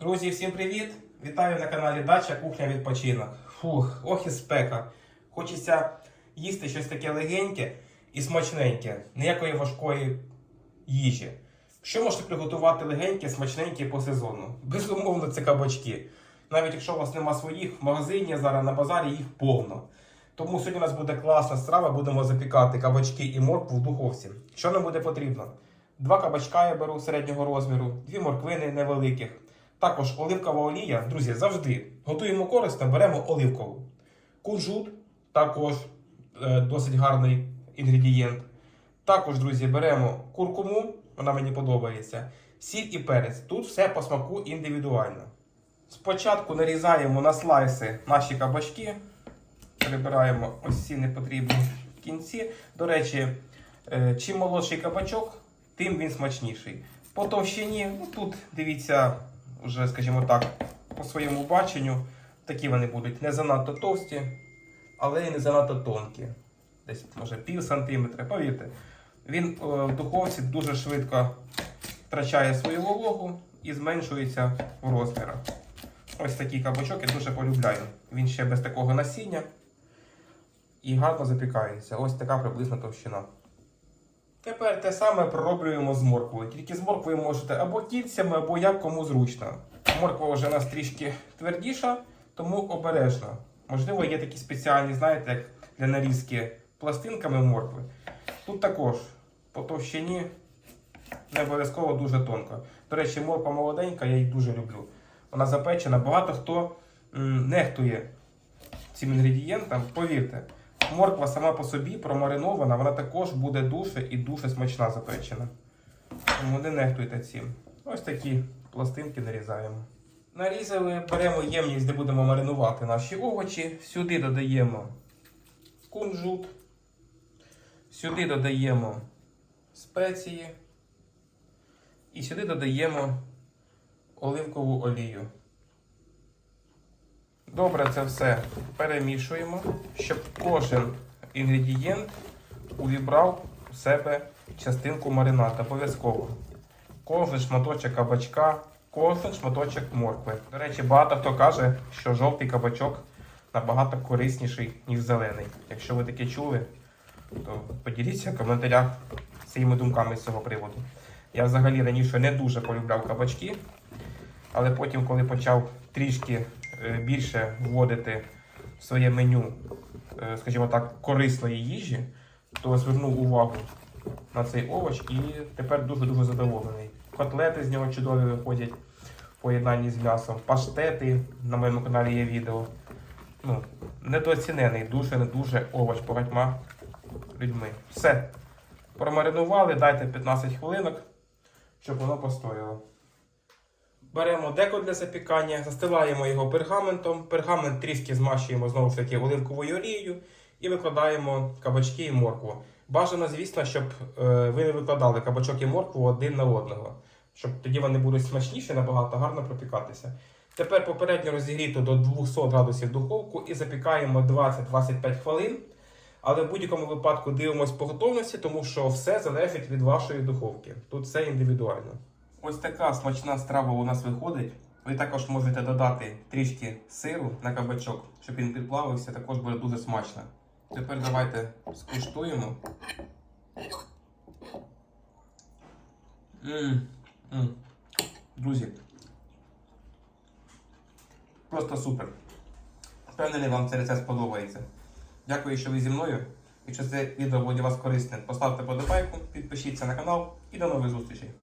Друзі, всім привіт! Вітаю на каналі Дача Кухня Відпочинок. Фух, ох і спека. Хочеться їсти щось таке легеньке і смачненьке, ніякої важкої їжі. Що можете приготувати легеньке, смачненьке по сезону? Безумовно, це кабачки. Навіть якщо у вас нема своїх, в магазині зараз на базарі їх повно. Тому сьогодні у нас буде класна страва, будемо запікати кабачки і моркву в духовці. Що нам буде потрібно? Два кабачка я беру середнього розміру, дві морквини невеликих. Також оливкова олія. Друзі, завжди готуємо корисно, беремо оливкову. Кунжут також е, досить гарний інгредієнт. Також, друзі, беремо куркуму, вона мені подобається. Сіль і перець. Тут все по смаку індивідуально. Спочатку нарізаємо на слайси наші кабачки. Прибираємо ось ці непотрібні кінці. До речі, е, чим молодший кабачок, тим він смачніший. По товщині, ну тут дивіться, вже, скажімо так, по своєму баченню, такі вони будуть не занадто товсті, але і не занадто тонкі. Десь може пів сантиметра. Повірте, він е, в духовці дуже швидко втрачає свою вологу і зменшується в розмірах. Ось такий кабачок я дуже полюбляю. Він ще без такого насіння і гарно запікається. Ось така приблизна товщина. Тепер те саме пророблюємо з морквою. Тільки з морквою можете або кільцями, або як кому зручно. Морква вже у нас трішки твердіша, тому обережно. Можливо, є такі спеціальні, знаєте, як для нарізки пластинками моркви. Тут також по товщині не обов'язково дуже тонко. До речі, морква молоденька, я її дуже люблю. Вона запечена. Багато хто нехтує цим інгредієнтам. Повірте, морква сама по собі промаринована, вона також буде дуже і дуже смачна запечена. Тому не нехтуйте цим. Ось такі пластинки нарізаємо. Нарізали, беремо ємність, де будемо маринувати наші овочі. Сюди додаємо кунжут. Сюди додаємо спеції. І сюди додаємо оливкову олію. Добре це все перемішуємо, щоб кожен інгредієнт увібрав в себе частинку марината. Обов'язково. Кожен шматочок кабачка, кожен шматочок моркви. До речі, багато хто каже, що жовтий кабачок набагато корисніший, ніж зелений. Якщо ви таке чули, то поділіться в коментарях своїми думками з цього приводу. Я взагалі раніше не дуже полюбляв кабачки, але потім, коли почав трішки е, більше вводити в своє меню, е, скажімо так, корисної їжі, то звернув увагу на цей овоч і тепер дуже-дуже задоволений. Котлети з нього чудові виходять в поєднанні з м'ясом, паштети на моєму каналі є відео. Ну, недооцінений, дуже не дуже овоч багатьма людьми. Все. Промаринували, дайте 15 хвилинок, щоб воно постояло. Беремо деко для запікання, застилаємо його пергаментом. Пергамент трішки змащуємо знову ж таки оливковою олією і викладаємо кабачки і моркву. Бажано, звісно, щоб е, ви не викладали кабачок і моркву один на одного, щоб тоді вони будуть смачніші, набагато гарно пропікатися. Тепер попередньо розігріто до 200 градусів духовку і запікаємо 20-25 хвилин. Але в будь-якому випадку дивимось по готовності, тому що все залежить від вашої духовки. Тут все індивідуально. Ось така смачна страва у нас виходить. Ви також можете додати трішки сиру на кабачок, щоб він підплавився, також буде дуже смачно. Тепер давайте скуштуємо. М, м. Друзі. Просто супер. Впевнений, вам цей рецепт сподобається. Дякую, що ви зі мною. Якщо це відео для вас корисне, поставте подобайку, підпишіться на канал і до нових зустрічей.